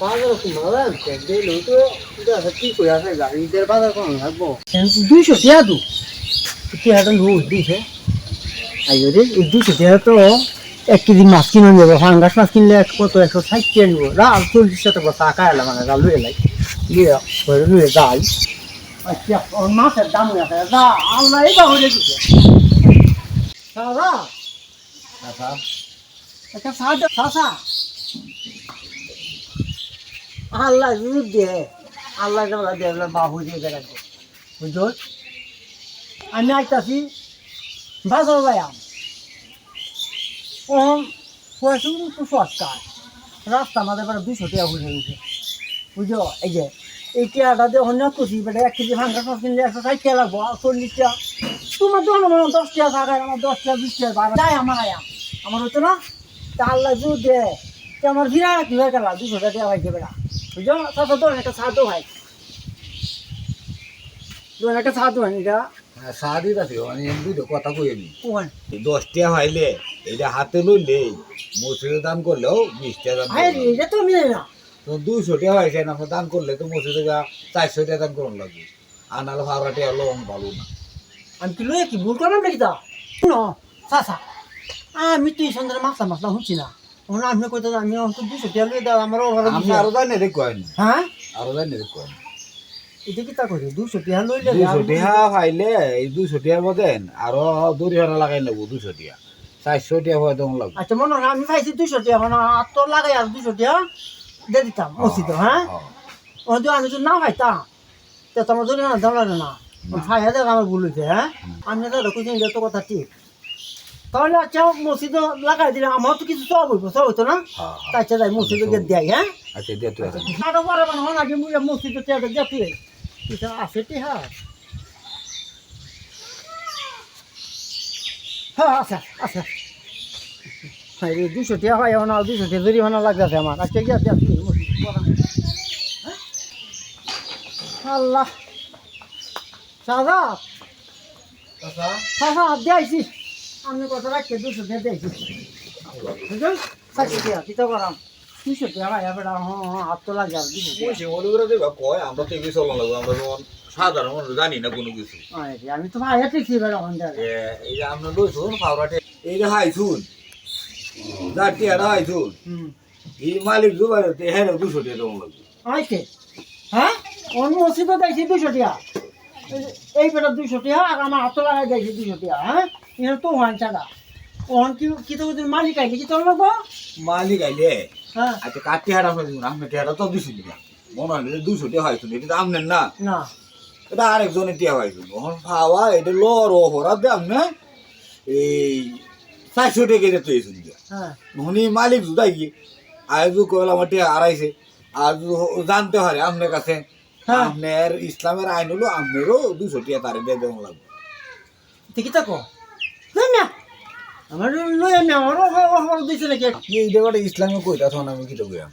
বাজার কুমার দিল তো কি করে আছে গাড়িদের বাজার কোন লাগবো দুইশো টিয়া দু টিয়াটা লু দিছে আইও রে দুইশো টিয়া তো এক কেজি মাছ কিনে নেব ফাঙ্গাস মাছ কিনলে কত একশো ষাট টিয়া নিবো রা চল্লিশ টাকা টাকা এলাম মানে যা লুয়ে লাই লিয়ে লুয়ে যাই আচ্ছা মাছের দাম আল্লাহ এই বাবু দিছে সারা একটা সাদা সাসা আল্লাহ রূপ দিয়ে, আল্লাহ দেওয়া দিয়ে বাবু দিয়ে বেড়াচ্ছে বুঝলো আমি আইতাছি বাজার যাইয়াম ওম পয়সা একটু সৎকার রাস্তা আমাদের এবার দুশো টাকা বুঝে গেছে। বুঝো এই যে, এই টিয়াটা দিয়ে অন্য খুশি বেটা এক কেজি ভাঙ্গা সব কিনলে একশো ষাট টাকা লাগবো চল্লিশ টাকা। তোমার দোকানে মনে দশ টাকা থাকায় আমার দশ টাকা, বিশ টাকা বাড়া যাই, আমার আয়াম আমার হতো না, তা আল্লাহ জোর দে তে আমার বিরাট গেল, দুশো টাকা ভাই দেবে ভাই একটা এটা। আছে মানে কথা কই আমি ওখান দশটা হাইলে এটা হাতে লইলে মসজিদে দান করলেও বিশটা দান ভাই করলেও। এটা তো আমি জানি না। তো দুইশো টাকা হয়েছে না দান করলে তো মসজিদে যা চারশো টাকা দান করুন লাগবে। আর নাহলে ভাড়া টাকা লোন ভালো না। আমি কি লয়ে কি ভুল করলাম নাকি তা? শুনো চাচা আমি তুই সন্ধ্যে মাসলা মাসলা হচ্ছি না। ওখানে আপনি কইতে আমি অন্তত টাকা লয়ে দাও আমার ওভার আমি আরও জানি রে না। হ্যাঁ? আরও জানি রে না। এটা কি তা করি দুশো টাকা লইলে দুইশো টাকা পাইলে এই দুইশো টাকার মধ্যে আরও দড়ি হারা লাগাই নেব দুইশো টাকা চারশো টাকা হয় তখন লাগবে। আচ্ছা মনে আমি পাইছি দুশো টাকা মানে আর তো লাগাই আর দুশো টাকা দিয়ে দিতাম মসজিদ হ্যাঁ? হ্যাঁ। ও যদি আমি না পাইতাম তো তোমার না দাম লাগে না। ফাই হাজার আমার ভুল হ্যাঁ? আমি দাদা কুচিন যত কথা ঠিক। তাহলে আচ্ছা মসজিদ লাগাই দিলে আমার তো কিছু সব হইব সব হইতো না? হ্যাঁ, হ্যাঁ। তাই চাই মসজিদে গিয়ে দেয় হ্যাঁ? আচ্ছা দিয়ে তুই। আরও পরে মানে হন আগে মুই মসজিদে টিয়াটা দেখি এটা আছে টি হ্যাঁ? হ্যাঁ আচ্ছা আচ্ছা হ্যাঁ দুশো টিয়া হয় এখন আর দুশো টিয়া জরিমানা লাগতেছে আমার। আজকে গিয়ে মসজিদ হ্যাঁ? আল্লাহ। সাদা সাদা দিয়েছি আমি কত রাখছি দুশো টিয়া দিয়েছি বুঝলেন সাতশো টিয়া কিতা করাম দুশো টিয়া ভাই এবার হাত তো লাগে আর বলছি, মনে দেবা, কয়, আমরা তো এগিয়ে চলন লাগবো, আমরা যেমন সাধারণ মানুষ জানি না কোনো কিছু। আরে, আমি তো ভাই দেখছি এবার এখন দেখ এই যে আমরা লইছুন ফাওরাটে এই যে হাইছুন যার টিয়াটা হাইছুন এই মালিক জুবাই হ্যাঁ দুশো টাকা দেওয়া লাগবে। হ্যাঁ? অন্য ওষুধও দেখছি দুশো টিয়া। এই- বেটা দুশো টিয়া আর আমার হাত লাগাই দেখছি দুশো টিয়া হ্যাঁ? এটা তো ওয়ান চাকা ওখান কি কি তো মালিক আইছে কি তোর লাগবো মালিক আইলে? হ্যাঁ। আচ্ছা কাটি টিয়াটা আপনার দিন আপনার টিয়াটা তো দুশো টাকা মনে হয় দুশো টাকা হাইছুন এটা তো আপনার না। না। এটা আরেকজনের টিয়া হাইছুন ওখান খাওয়া এটা লর অপরাধ দে আপনি এই চারশো টাকা দিয়ে তো এইছুন হ্যাঁ। উনি মালিক জুদাই গিয়ে আয়জু কইল আমার টিয়া হারাইছে। আর জানতে পারে আপনার কাছে হ্যাঁ। আপনার ইসলামের আইন হলো আপনারও দুশো টিয়া তারে দিয়ে দেওয়া লাগবে। তুই কি তাকো না। আমার লই আমি আমারও আমার দিছে নাকি? এই জায়গাটা ইসলামে কইতা তখন আমি কি তো কইয়াম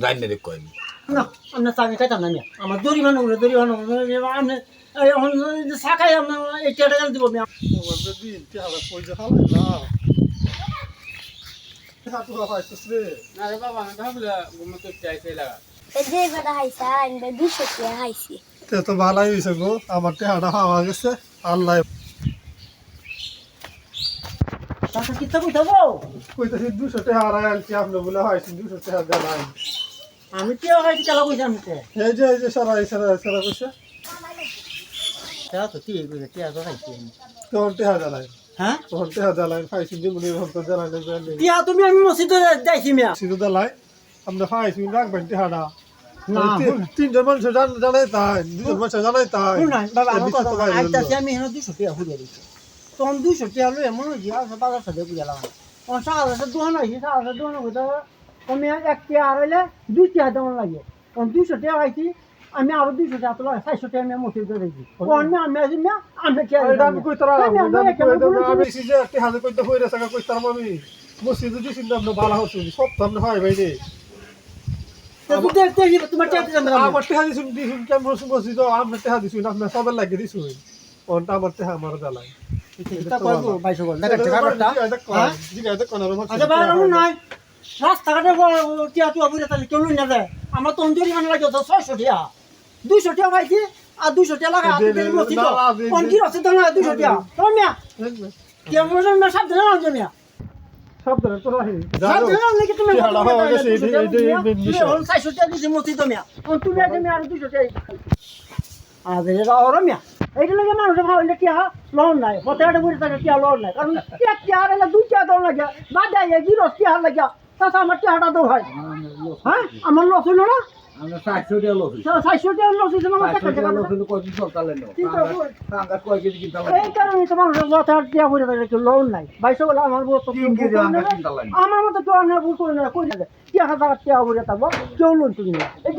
জানি না রে কইনি না। আমরা চাকরি খাইতাম না মিয়া। আমার দরিমানা উঠে দরিমানা উঠে আমি এখন শাখাই আমরা এই টাকা দিব মিয়া আরে বাবা আমি ভাবলে ঘুমতে চাইছে লাগা। এই যে বেটা হাইসা আমি দুশো টাকা হাইছি। তে তো ভালাই হয়েছে গো আমার টেহাটা পাওয়া গেছে আল্লাহ। তাতে কিতা কইতা গো কইতেছি দুশো টাকা হারাই আনছি আপনি বলে হয়েছে দুশো টাকা দেন আমি কি হয় কেলা কইছি আমি তে এই যে এই যে সারা সারা সারা কইছে। তো কি কইছে? কি আর খাইছি আমি। তখন টেহা জ্বালাই হ্যাঁ? তখন টেহা জ্বালাই পাইছি যে মনে ভক্ত জ্বালাই টিয়া তুমি আমি মসজিদে যাইছি মিয়া। সিধু জ্বালাই আপনি পাইছি রাখবেন টেহাটা। তিনজন মানুষ জানাই তাই দুজন মানুষ জানাই তাই। না। আমি এখানে দুশো টাকা ঘুরিয়ে দিচ্ছি তখন দুশো টাকা লই এমন দিয়া বাজার সাথে বুঝালাম তখন সাহায্য দোকান আইছি সাহায্য দোকান কইতে তুমি এক টাকা আর হইলে দুই টাকা দেওয়ান লাগে। তখন দুশো টাকা আইছি আমি আরও দুইশো টাকা তোলা চারশো টাকা আমি মসজিদে দিয়েছি। তখন আমি আমি মিয়া আমি কি আমি কই তারা? আমি আমি যে টেহা কইতে হইরে সাকা কই তার আমি। মসজিদে দিছি না ভালো হচ্ছে। সব তো হয় ভাই রে। আমার টেহা দিছুন দিছুন কেমন মসজিদ আপনি টেহা দিছুন আপনি সবের লাগে দিছুন। ওনটা আমার টেহা আমার জিগাইতে কোন আচ্ছা রাস্তাঘাটে টিয়া টুয়া কেউ না যায়। আমার তো অঞ্জলি মানে লাগে ছয়শো টিয়া দুইশো টিয়া পাইছি আর দুইশো টিয়া লাগা রসিদ রসিদ দুইশো টিয়া কেমন সাবধানে আনছো মিয়া। সাবধানে তো রাখি সাবধানে তুমি গেছে, এই- এই- এই- মিয়া। তুমি আছে মিয়া আর দুইশো টিয়া আরে এটা ওরা মিয়া। এইটা লাগে মানুষের ভালো এটা টিয়া লোন নাই। পথে বুঝে থাকে টিয়া লোন নাই? কারণ টিয়া টিয়া হলে দুই টিয়া দল লাগে? বাদ দেয় জিরো লাগে। আমার টিয়াটা তো হয়। হ্যাঁ? আমার লস হইল না? আমরা টাকা লস টাকা টাকা টাকা কয় কেজি কিনতে এই কারণে লোন নাই। বাইশো বলে আমার বউ তো তিন কেজি আঙ্গা কিনতে লাগে আমার মতো ভুল করে না কই না টিয়া হাজার টিয়া বুঝে থাকব কেউ লোন তুমি এই